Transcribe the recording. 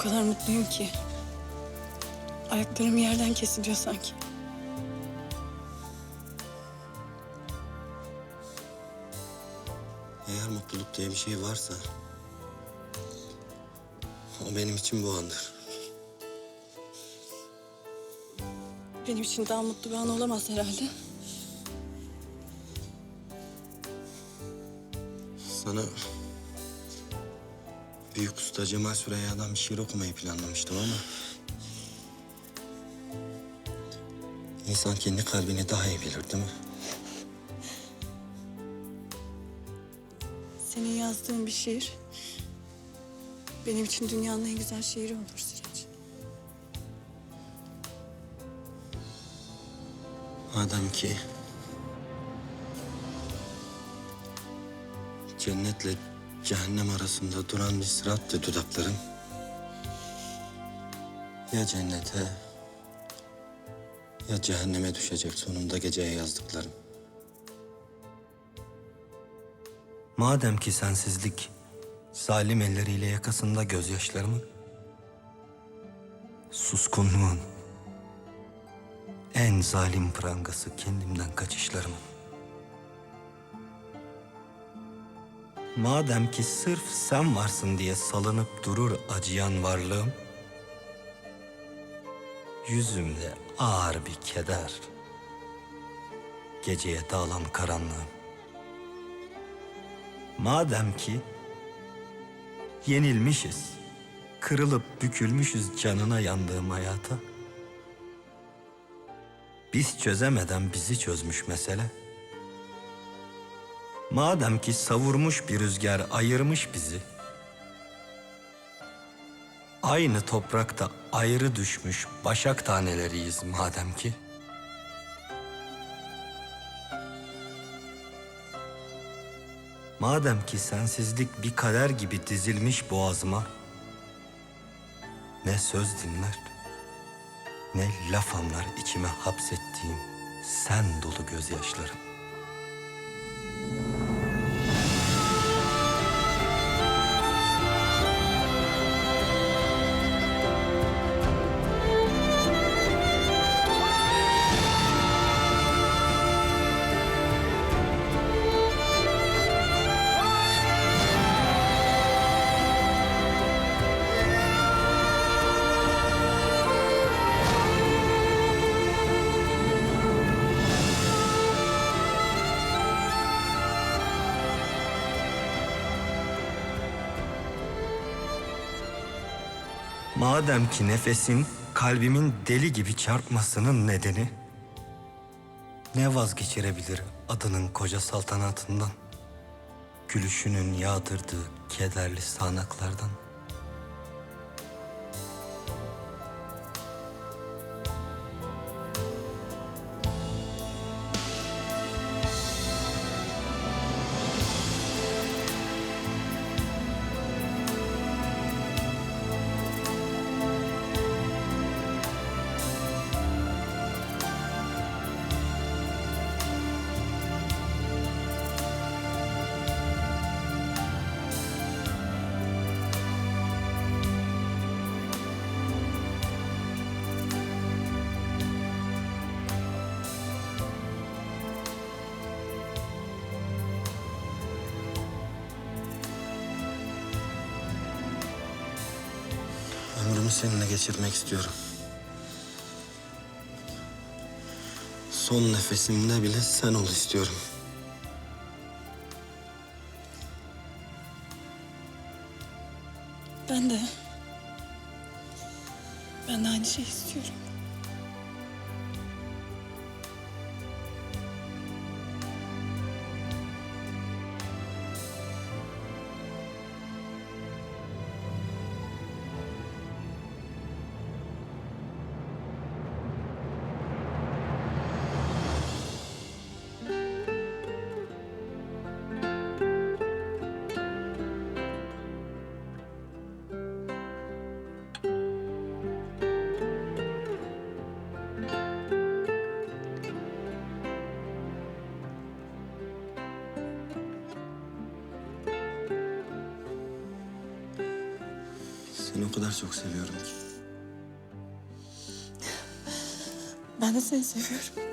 kadar mutluyum ki. Ayaklarım yerden kesiliyor sanki. Eğer mutluluk diye bir şey varsa... ...o benim için bu andır. Benim için daha mutlu bir an olamaz herhalde. Sana... ...Büyük Usta Cemal Süreyya'dan bir şiir okumayı planlamıştım ama... ...insan kendi kalbini daha iyi bilir değil mi? Senin yazdığın bir şiir... ...benim için dünyanın en güzel şiiri olur Sıraç. Madem ki... ...cennetle cehennem arasında duran bir sırattı dudakların... ...ya cennete... ...ya cehenneme düşecek sonunda geceye yazdıklarım. Madem ki sensizlik zalim elleriyle yakasında gözyaşlarımın, suskunluğun en zalim prangası kendimden kaçışlarımın. Madem ki sırf sen varsın diye salınıp durur acıyan varlığım, yüzümde ağır bir keder, geceye dağılan karanlığım. Madem ki yenilmişiz, kırılıp bükülmüşüz canına yandığım hayata. Biz çözemeden bizi çözmüş mesele. Madem ki savurmuş bir rüzgar ayırmış bizi. Aynı toprakta ayrı düşmüş başak taneleriyiz madem ki. Madem ki sensizlik bir kader gibi dizilmiş boğazıma, ne söz dinler, ne laf anlar içime hapsettiğim sen dolu gözyaşlarım. Madem ki nefesin kalbimin deli gibi çarpmasının nedeni ne vazgeçirebilir adının koca saltanatından? Gülüşünün yağdırdığı kederli sanaklardan. Seninle geçirmek istiyorum. Son nefesimde bile sen ol istiyorum. Ben de... Ben de aynı şeyi istiyorum. O kadar çok seviyorum ki. Ben de seni seviyorum.